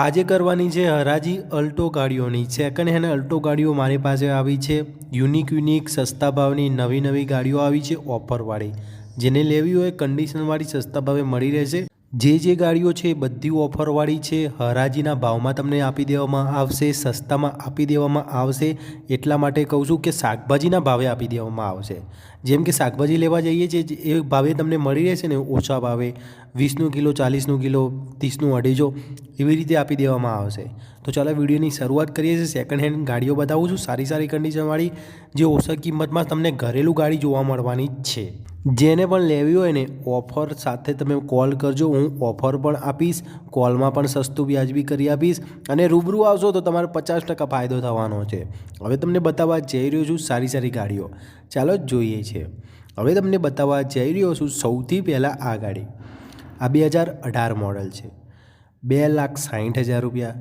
આજે કરવાની છે હરાજી અલ્ટો ગાડીઓની. સેકન્ડ હેન્ડ અલ્ટો ગાડીઓ મારી પાસે આવી છે. યુનિક યુનિક સસ્તા ભાવની નવી નવી ગાડીઓ આવી છે ઓફરવાળી. જેને લેવી હોય કન્ડિશનવાળી સસ્તા ભાવે મળી રહેશે. જે જે ગાડીઓ છે બધી ઓફરવાળી છે. હરાજીના ભાવમાં તમને આપી દેવામાં આવશે, સસ્તામાં આપી દેવામાં આવશે. એટલા માટે કહું છું કે શાકભાજીના ભાવે આપી દેવામાં આવશે. જેમ કે શાકભાજી લેવા જઈએ છીએ એ ભાવે તમને મળી રહેશે ને, ઓછા ભાવે. વીસનું કિલો, ચાલીસનું કિલો, ત્રીસનું અઢીસો, એવી રીતે આપી દેવામાં આવશે. તો ચાલો વિડીયોની શરૂઆત કરીએ છીએ. સેકન્ડ હેન્ડ ગાડીઓ બતાવું છું. સારી સારી કન્ડિશનવાળી જે ઓછા કિંમતમાં તમને ઘરેલું ગાડી જોવા મળવાની છે. જેને પણ લેવી હોય ને ઓફર સાથે તમે કોલ કરજો. હું ઓફર પણ આપીશ કોલમાં પણ સસ્તું વ્યાજબી કરી આપીશ અને રૂબરૂ આવશો તો તમારે પચાસ ટકા ફાયદો થવાનો છે. હવે તમને બતાવવા જઈ રહ્યો છું સારી સારી ગાડીઓ. ચાલો જોઈએ છે. હવે તમને બતાવવા જઈ રહ્યો છું સૌથી પહેલાં આ ગાડી. આ બે હજાર અઢાર મોડલ છે. બે લાખ સાઠ હજાર રૂપિયા.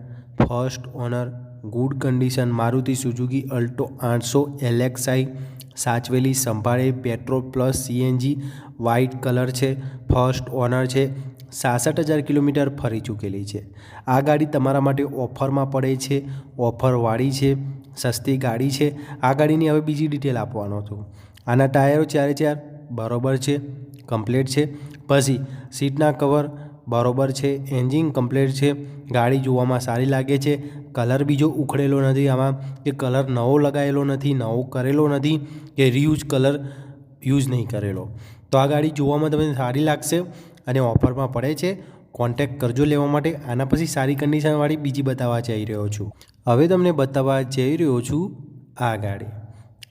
First owner good condition Maruti Suzuki Alto આઠસો એલેક્સાઈ સાચવેલી સંભાળે, petrol plus CNG white colour છે. ફર્સ્ટ ઓનર છે. સાસઠ હજાર કિલોમીટર ફરી ચૂકેલી છે. આ ગાડી તમારા માટે ઓફરમાં પડે છે, ઓફરવાળી છે, સસ્તી ગાડી છે. આ ગાડીની હવે બીજી ડિટેલ આપવાનો છું આના ટાયરો ચારે ચાર બરોબર છે, કમ્પ્લેટ છે. પછી સીટના કવર બરોબર છે, એન્જિન કમ્પ્લેટ છે. ગાડી જોવામાં સારી લાગે છે. કલર બીજો ઉખડેલો નથી આમાં, કે કલર નવો લગાવેલો નથી, નવો કરેલો નથી, કે રીયુઝ કલર યુઝ નહીં કરેલો. તો આ ગાડી જોવામાં તમને સારી લાગશે. અને ઓફરમાં પડે છે. કોન્ટેક કરજો લેવા માટે. આના પછી સારી કન્ડિશનવાળી બીજી બતાવવા જઈ રહ્યો છું. હવે તમને બતાવવા જઈ રહ્યો છું આ ગાડી.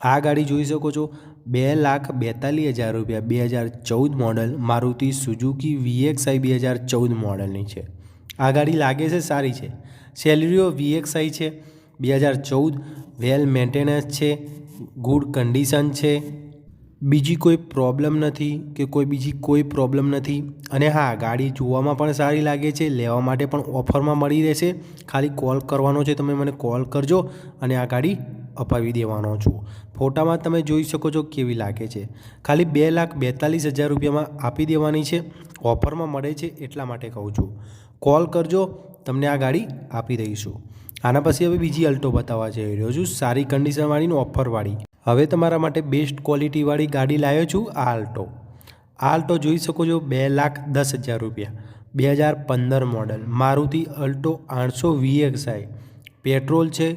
આ ગાડી જોઈ શકો છો. બે લાખ બેતાલીસ હજાર રૂપિયા. બે હજાર ચૌદ મોડલ મારુતિ સુઝુકી વીએક્સઆઈ બે હજાર ચૌદ મોડલની છે. આ ગાડી લાગે છે? સારી છે. સેલરીઓ વીએક્સઆઈ છે. બે હજાર ચૌદ. વેલ મેન્ટેનન્સ છે. ગુડ કન્ડિશન છે. બીજી કોઈ પ્રોબ્લેમ નથી કે કોઈ બીજી કોઈ પ્રોબ્લેમ નથી? અને હા, ગાડી જોવામાં પણ સારી લાગે છે, લેવા માટે પણ ઓફરમાં મળી રહેશે. ખાલી કોલ કરવાનો છે, તમે મને કોલ કરજો અને આ ગાડી અપાવી દેવાનો છું. ફોટામાં તમે જોઈ શકો છો કેવી લાગે છે. ખાલી બે લાખ બેતાલીસ હજાર રૂપિયામાં આપી દેવાની છે, ઓફરમાં મળે છે એટલા માટે કહું છું. કોલ કરજો, તમને આ ગાડી આપી દઈશું. આના પછી હવે બીજી અલ્ટો બતાવવા જઈ રહ્યો છું. સારી કન્ડિશનવાળી ઓફરવાળી હવે તમારા માટે બેસ્ટ ક્વોલિટીવાળી ગાડી લાવ્યો છું આલ્ટો આલ્ટો જોઈ શકો છો બે લાખ દસ હજાર રૂપિયા. બે હજાર પંદર મોડલ મારુતિ અલ્ટો આઠસો વીએક્સઆઈ પેટ્રોલ છે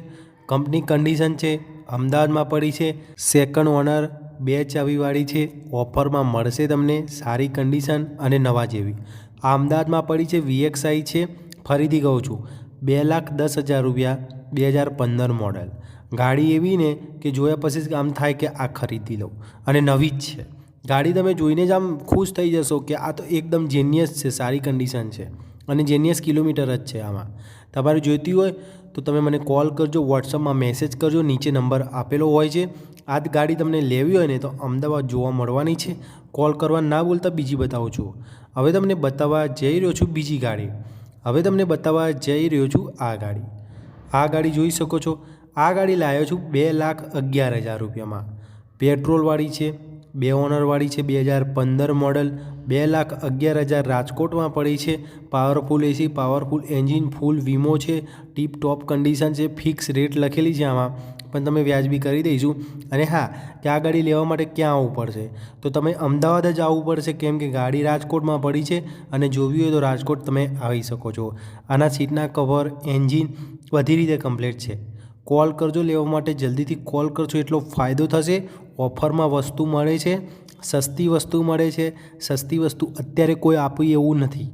કંપની કન્ડિશન છે, અમદાવાદમાં પડી છે. સેકન્ડ ઓનર બે ચાવીવાળી છે. ઓફરમાં મળશે તમને સારી કન્ડિશન અને નવા જેવી. આ અમદાવાદમાં પડી છે વીએક્સઆઈ છે. ફરીથી કહું છું, બે લાખ દસ હજાર રૂપિયા બે હજાર પંદર મોડલ ગાડી એવી ને કે જોયા પછી આમ થાય કે આ ખરીદી લઉં. અને નવી જ છે. ગાડી તમે જોઈને જ આમ ખુશ થઈ જશો કે આ તો એકદમ જેનિયસ છે, સારી કન્ડિશન છે. અને જેનિયસ કિલોમીટર જ છે આમાં. તમારે જોઈતી હોય તો તમે મને કોલ કરજો વોટ્સઅપમાં મેસેજ કરજો, નીચે નંબર આપેલો હોય છે. આ જ ગાડી તમને લેવી હોય ને તો અમદાવાદ જોવા મળવાની છે. કોલ કરવા ના બોલતા બીજી બતાવું છું. હવે તમને બતાવવા જઈ રહ્યો છું બીજી ગાડી. હવે તમને બતાવવા જઈ રહ્યો છું આ ગાડી. આ ગાડી જોઈ શકો છો. આ ગાડી લાવ્યો છું બે લાખ અગિયાર હજાર રૂપિયામાં. પેટ્રોલવાળી છે, બે ઓનરવાળી છે, બે હજાર પંદર મોડલ, બે લાખ અગિયાર હજાર રાજકોટમાં પડી છે, powerful AC, powerful engine, full વીમો છે, ટીપ ટોપ કન્ડિશન છે, ફિક્સ રેટ લખેલી છે આમાં, પણ તમે વ્યાજબી કરી દઈશું. અને હા, ત્યાં ગાડી લેવા માટે ક્યાં આવવું પડશે? તો તમે અમદાવાદ જ આવવું પડશે, કેમ કે ગાડી રાજકોટમાં પડી છે અને જોવી હોય તો રાજકોટ તમે આવી શકો છો. આના સીટના કવર, એન્જિન બધી રીતે કમ્પ્લીટ છે. કોલ કરજો લેવા માટે. જલ્દીથી કોલ કરજો, એટલો ફાયદો થશે. ઓફરમાં વસ્તુ મળે છે, સસ્તી વસ્તુ મળે છે. સસ્તી વસ્તુ અત્યારે કોઈ આપી એવું નથી.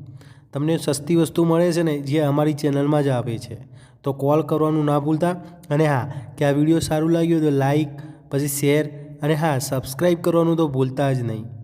તમને સસ્તી વસ્તુ મળે છે ને, જે અમારી ચેનલમાં જ આપે છે. તો કોલ કરવાનું ના ભૂલતા. અને હા, કે આ વીડિયો સારું લાગ્યું તો લાઈક, પછી શેર, અને હા, સબસ્ક્રાઈબ કરવાનું તો ભૂલતા જ નહીં.